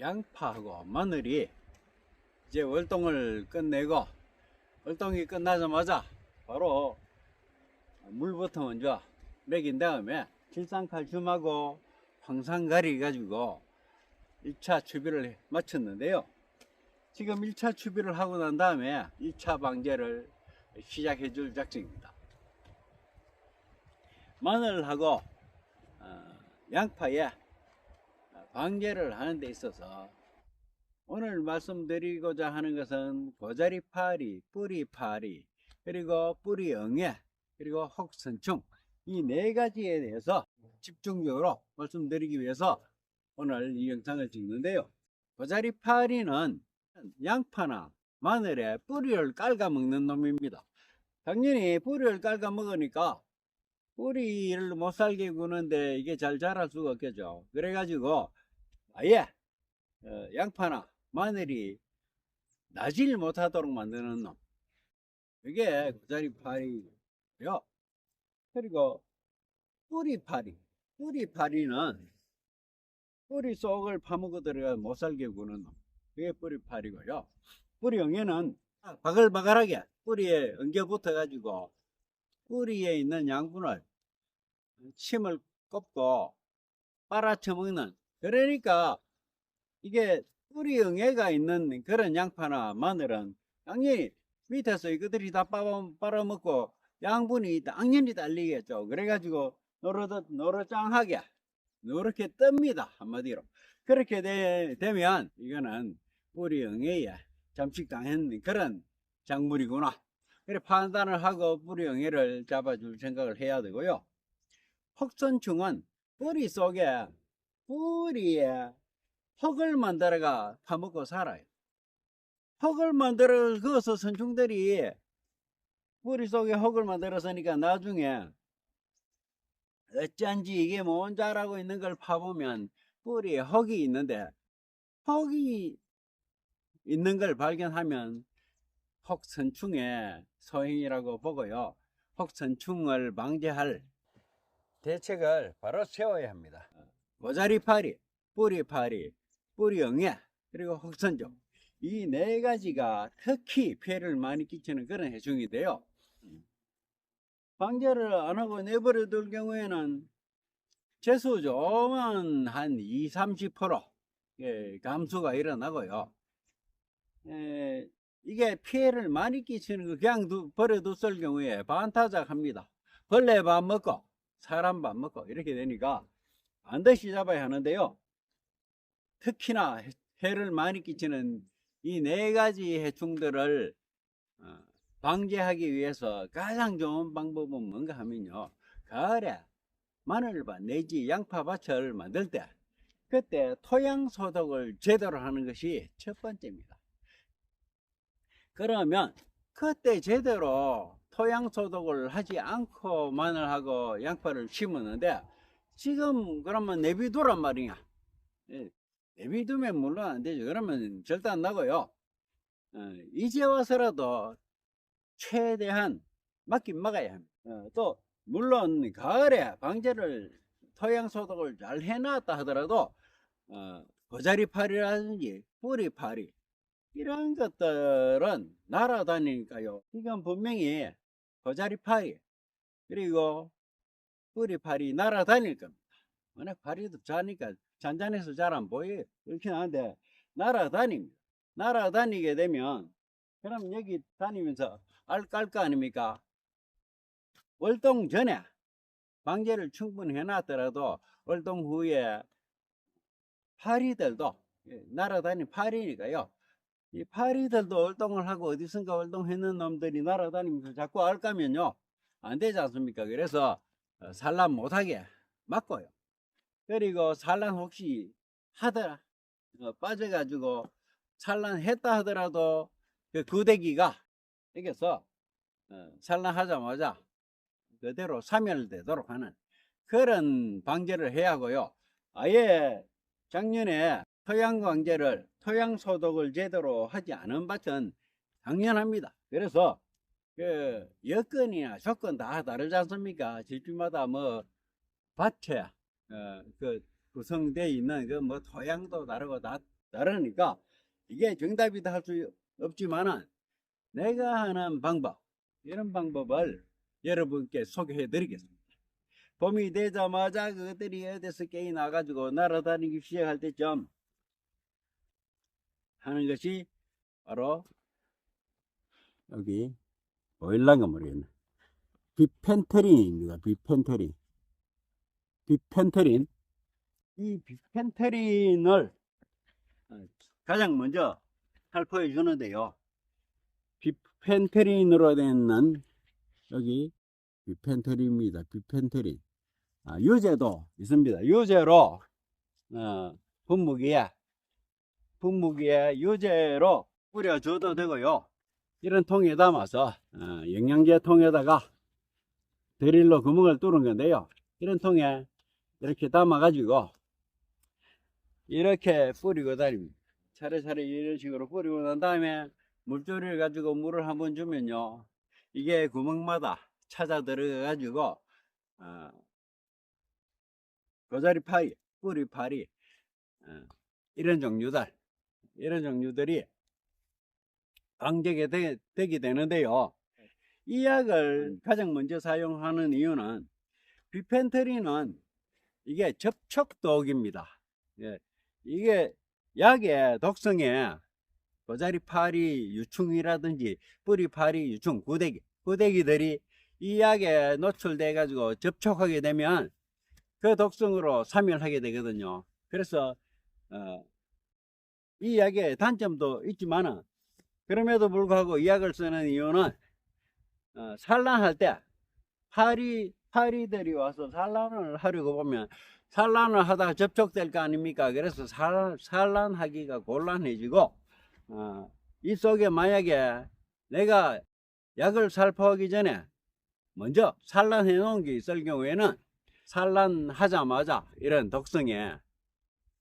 양파하고 마늘이 이제 월동을 끝내고 월동이 끝나자마자 바로 물부터 먼저 먹인 다음에 질산칼슘하고 황산가리 가지고 1차 추비를 마쳤는데요. 지금 1차 추비를 하고 난 다음에 2차 방제를 시작해 줄 작정입니다. 마늘하고 어, 양파에 방제를 하는 데 있어서 오늘 말씀드리고자 하는 것은 고자리 파리, 뿌리 파리, 그리고 뿌리 응애, 그리고 혹선충 이 네 가지에 대해서 집중적으로 말씀드리기 위해서 오늘 이 영상을 찍는데요. 고자리 파리는 양파나 마늘에 뿌리를 깔아 먹는 놈입니다. 당연히 뿌리를 깔아 먹으니까 뿌리를 못 살게 구는데 이게 잘 자랄 수가 없겠죠. 그래가지고 아예 어, 양파나 마늘이 나질 못하도록 만드는 놈. 이게 고자리파리고요. 그리고 뿌리파리. 뿌리파리는 뿌리 속을 파먹어 들어가 못 살게 구는 놈. 그게 뿌리파리고요. 뿌리응애는 바글바글하게 뿌리에 엉겨 붙어가지고 뿌리에 있는 양분을 침을 꼽고 빨아쳐먹는 그러니까 이게 뿌리 응애가 있는 그런 양파나 마늘은 당연히 밑에서 이것들이 다 빨아- 빨아먹고 양분이 당연히 딸리겠죠. 그래가지고 노릇, 노릇짱하게 노랗게 뜹니다. 한마디로. 그렇게 되, 되면 이거는 뿌리 응애에 잠식당한 그런 작물이구나. 그래 판단을 하고 뿌리 응애를 잡아줄 생각을 해야 되고요. 헉선충은 뿌리 속에 뿌리에 흙을 만들어가 파먹고 살아요. 흙을 만들어 그어서 선충들이 뿌리 속에 흙을 만들었으니까 나중에 어쩐지 이게 뭔 자라고 있는 걸 파보면 뿌리에 흙이 있는데 흙이 있는 걸 발견하면 흙선충의 소행이라고 보고요. 흙선충을 방지할 대책을 바로 세워야 합니다. 모자리파리, 뿌리파리, 뿌리응애, 그리고 흑선종. 이 네 가지가 특히 피해를 많이 끼치는 그런 해충인데요. 방제를 안 하고 내버려 둘 경우에는 재수 좋으면 한 2, 30% 예, 감소가 일어나고요. 에, 이게 피해를 많이 끼치는 거 그냥 두, 버려뒀을 경우에 반타작합니다. 벌레 밥 먹고 사람 밥 먹고 이렇게 되니까 반드시 잡아야 하는데요. 특히나 해- 해를 많이 끼치는 이 네 가지 해충들을 어, 방제하기 위해서 가장 좋은 방법은 뭔가 하면요. 가을에 마늘밭 내지 양파밭을 만들 때 그때 토양 소독을 제대로 하는 것이 첫 번째입니다. 그러면 그때 제대로 토양 소독을 하지 않고 마늘하고 양파를 심었는데 지금 그러면 내비두란 말이야. 예, 내비두면 물론 안 되죠. 그러면 절대 안 나고요. 어, 이제 와서라도 최대한 막긴 막아야 합니다. 어, 또 물론 가을에 방제를 토양 소독을 잘 해놨다 하더라도 어, 고자리파리라든지 뿌리파리 이런 것들은 날아다니니까요. 이건 분명히 고자리파리 그리고 뿌리 파리 날아다닐 겁니다. 워낙 파리도 자니까 잔잔해서 잘 안 보여요. 그렇긴 한데 날아다닙니다. 날아다니게 되면 그럼 여기 다니면서 알깔거 아닙니까? 월동 전에 방제를 충분히 해놨더라도 월동 후에 파리들도 예, 날아다니는 파리니까요. 이 파리들도 월동을 하고 어디선가 월동했는 놈들이 날아다니면서 자꾸 알 까면요. 안 되지 않습니까? 그래서 어, 산란 못하게 막고요. 그리고 산란 혹시 하더라 어, 빠져가지고 산란했다 하더라도 그 구데기가 어, 산란하자마자 그대로 사멸되도록 하는 그런 방제를 해야 하고요. 아예 작년에 토양 방제를 토양 소독을 제대로 하지 않은 밭은 당연합니다. 그래서 그 여건이나 조건 다 다르지 않습니까? 집집마다 뭐 밭에 어, 그 구성되어 있는 그 뭐 토양도 다르고 다 다르니까 이게 정답이다 할 수 없지만은 내가 하는 방법 이런 방법을 여러분께 소개해 드리겠습니다. 봄이 되자마자 그것들이 어디서 깨이 나가지고 날아다니기 시작할 때쯤 하는 것이 바로 여기 보일란가 모르겠네. 비펜테린입니다. 비펜테린. 비펜테린. 이 비펜테린을 어, 가장 먼저 살포해 주는데요. 비펜테린으로 되는 여기 비펜테린입니다. 비펜테린. 아, 유제도 있습니다. 유제로 어, 분무기에 분무기에 유제로 뿌려줘도 되고요. 이런 통에 담아서 어, 영양제 통에다가 드릴로 구멍을 뚫은 건데요. 이런 통에 이렇게 담아 가지고 이렇게 뿌리고 다닙니다. 차례차례 이런 식으로 뿌리고 난 다음에 물조리를 가지고 물을 한번 주면요. 이게 구멍마다 찾아 들어가 가지고 어, 고자리 파리, 뿌리 파리 어, 이런 종류들 이런 종류들이 방제게 되, 되게 되는데요. 이 약을 가장 먼저 사용하는 이유는 비펜테린은 이게 접촉독입니다. 예, 이게 약의 독성에 고자리 파리 유충이라든지 뿌리 파리 유충 구데기 구데기들이 이 약에 노출돼 가지고 접촉하게 되면 그 독성으로 사멸하게 되거든요. 그래서 어, 이 약의 단점도 있지만은 그럼에도 불구하고 이 약을 쓰는 이유는 어, 산란할 때 파리 파리들이 와서 산란을 하려고 보면 산란을 하다가 접촉될 거 아닙니까? 그래서 산, 산란하기가 곤란해지고 어, 이 속에 만약에 내가 약을 살포하기 전에 먼저 산란해 놓은 게 있을 경우에는 산란하자마자 이런 독성에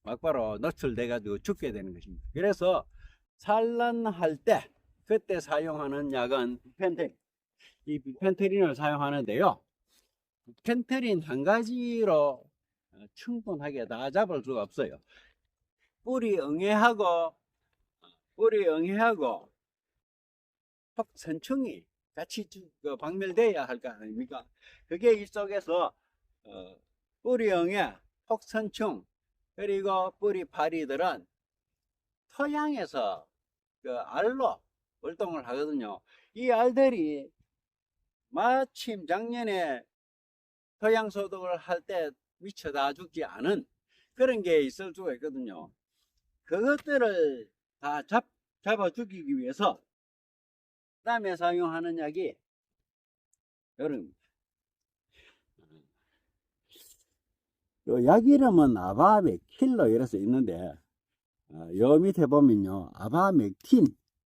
막바로 노출돼 가지고 죽게 되는 것입니다. 그래서 산란할 때 그때 사용하는 약은 펜테린. 이 펜테린을 사용하는데요. 펜테린 한 가지로 충분하게 다 잡을 수가 없어요. 뿌리 응애하고 뿌리 응애하고 턱선충이 같이 주- 그 박멸돼야 할 거 아닙니까? 그게 이 속에서 어, 뿌리 응애, 턱선충 그리고 뿌리 파리들은 토양에서 그 알로 활동을 하거든요. 이 알들이 마침 작년에 토양 소독을 할 때 미쳐 다 죽지 않은 그런 게 있을 수가 있거든요. 그것들을 다 잡, 잡아 죽이기 위해서 그다음에 사용하는 약이 여름. 약 이름은 아바메킬로 이래서 있는데 어, 요 밑에 보면요 아바맥틴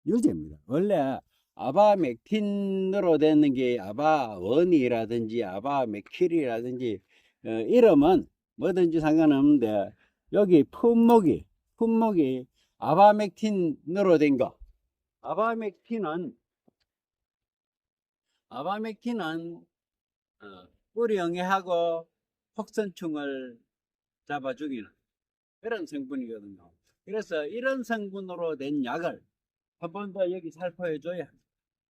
유제입니다. 원래 아바맥틴으로 되는 게 아바원이라든지 아바맥킬이라든지 어, 이름은 뭐든지 상관없는데 여기 품목이 품목이 아바맥틴으로 된 거. 아바맥틴은 아바맥틴은 어, 뿌리 영해하고 혹선충을 잡아 죽이는 그런 성분이거든요. 그래서 이런 성분으로 된 약을 한 번 더 여기 살포해 줘야 합니다.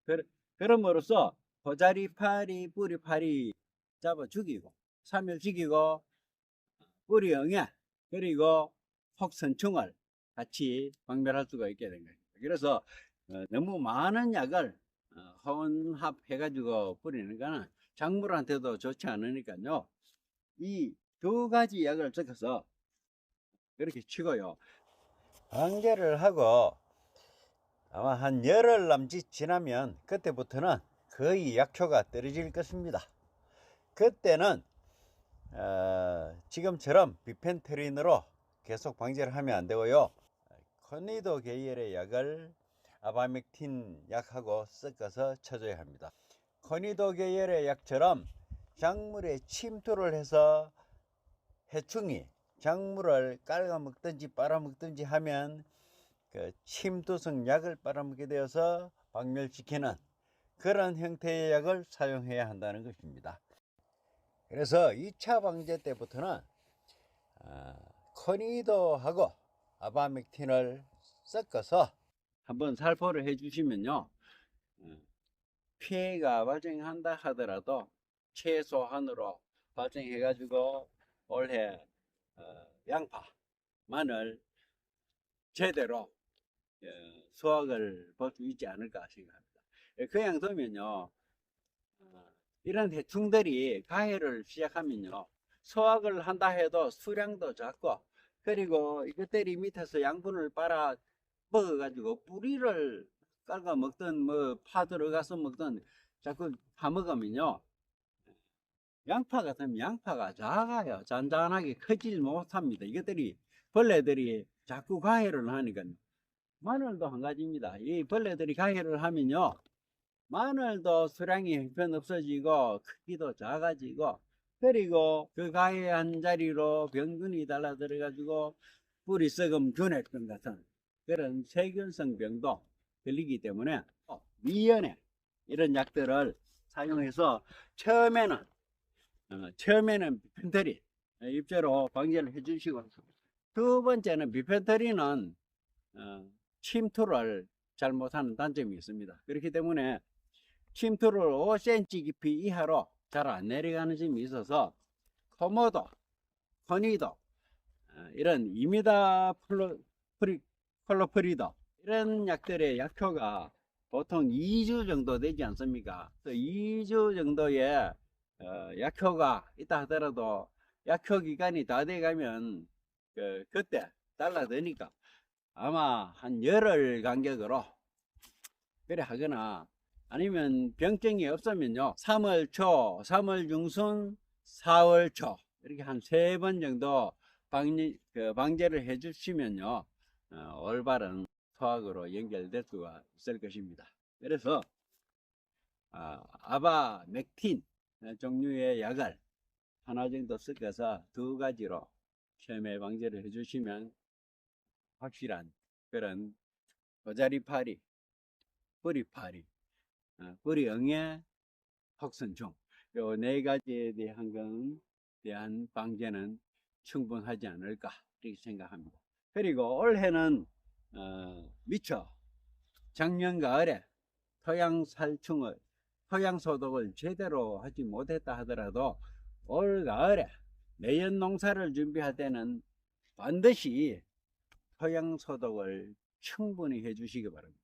그, 그럼으로써 고자리 파리, 뿌리 파리 잡아 죽이고, 사멸 죽이고, 뿌리 영해, 그리고 혹선충을 같이 박멸할 수가 있게 된 거예요. 그래서 어, 너무 많은 약을 어, 혼합해가지고 뿌리는 거는 작물한테도 좋지 않으니까요. 이 두 가지 약을 섞어서 그렇게 치고요. 방제를 하고 아마 한 열흘 남짓 지나면 그때부터는 거의 약효가 떨어질 것입니다. 그때는 어, 지금처럼 비펜테린으로 계속 방제를 하면 안 되고요. 코니도 계열의 약을 아바맥틴 약하고 섞어서 쳐줘야 합니다. 코니도 계열의 약처럼 작물에 침투를 해서 해충이 작물을 깔아먹든지 빨아먹든지 하면 그 침투성 약을 빨아먹게 되어서 박멸시키는 그런 형태의 약을 사용해야 한다는 것입니다. 그래서 2차 방제 때부터는 아, 코니도하고 아바맥틴을 섞어서 한번 살포를 해주시면요. 어, 피해가 발생한다 하더라도 최소한으로 발생해가지고 올해 어, 양파, 마늘 제대로 어, 수확을 볼 수 있지 않을까 생각합니다. 예, 그냥 두면요, 어, 이런 대충들이 가해를 시작하면요, 수확을 한다 해도 수량도 작고, 그리고 이것들이 밑에서 양분을 빨아 먹어가지고 뿌리를 깔아 먹든 뭐 파 들어가서 먹든 자꾸 파먹으면요, 양파 같으면 양파가 작아요. 잔잔하게 크질 못합니다. 이것들이 벌레들이 자꾸 가해를 하니까 마늘도 한 가지입니다. 이 벌레들이 가해를 하면요. 마늘도 수량이 형편 없어지고 크기도 작아지고 그리고 그 가해한 자리로 병균이 달라들어 가지고 뿌리 썩음 균핵병 같은 그런 세균성 병도 걸리기 때문에 어, 미연에 이런 약들을 사용해서 처음에는 어, 처음에는 비펜터리 입제로 방제를 해주시고 두 번째는 비펜터리는 어, 침투를 잘 못하는 단점이 있습니다. 그렇기 때문에 침투를 5cm 깊이 이하로 잘 안 내려가는 점이 있어서 코모도, 코니도 어, 이런 이미다 플로, 프리, 콜로프리도 이런 약들의 약효가 보통 2주 정도 되지 않습니까? 그 2주 정도의 어, 약효가 있다 하더라도 약효 기간이 다 돼가면 그, 그때 달라드니까 아마 한 열흘 간격으로 그래 하거나 아니면 병증이 없으면요 3월 초, 3월 중순, 4월 초 이렇게 한 세 번 정도 방리, 그 방제를 해 주시면요 어, 올바른 소학으로 연결될 수가 있을 것입니다. 그래서 아, 아바 맥틴 종류의 약을 하나 정도 섞어서 두 가지로 처음에 방제를 해주시면 확실한 그런 고자리파리, 뿌리파리, 어, 뿌리응애, 혹선종 요네 가지에 대한 건 대한 방제는 충분하지 않을까 이렇게 생각합니다. 그리고 올해는 어, 미처 작년 가을에 토양 살충을 토양 소독을 제대로 하지 못했다 하더라도 올 가을에 내연 농사를 준비할 때는 반드시 토양 소독을 충분히 해 주시기 바랍니다.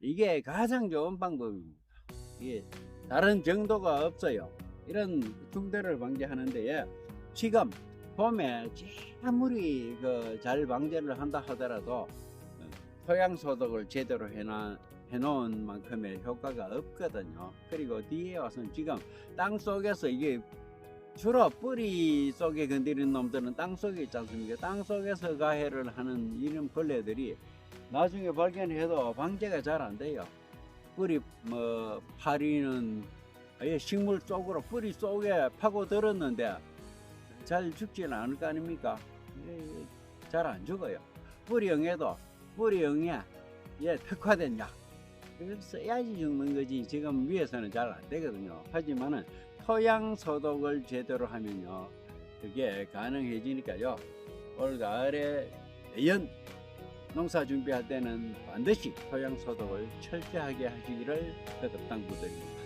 이게 가장 좋은 방법입니다. 이게 다른 정도가 없어요. 이런 흉대를 방지하는 데에 지금 봄에 아무리 그 잘 방제를 한다 하더라도 어, 토양 소독을 제대로 해놔 해놓은 만큼의 효과가 없거든요. 그리고 뒤에 와서는 지금 땅 속에서 이게 주로 뿌리 속에 건드리는 놈들은 땅 속에 있지 않습니까? 땅 속에서 가해를 하는 이런 벌레들이 나중에 발견해도 방제가 잘 안 돼요. 뿌리 뭐 파리는 아예 식물 속으로 뿌리 속에 파고 들었는데 잘 죽지는 않을 거 아닙니까? 잘 안 죽어요. 뿌리영에도 뿌리영에 예, 특화된 약 그걸 써야지 죽는 거지 지금 위에서는 잘 안 되거든요. 하지만은 토양 소독을 제대로 하면요 그게 가능해지니까요. 올 가을에 내연 농사 준비할 때는 반드시 토양 소독을 철저하게 하시기를 거듭 당부드립니다.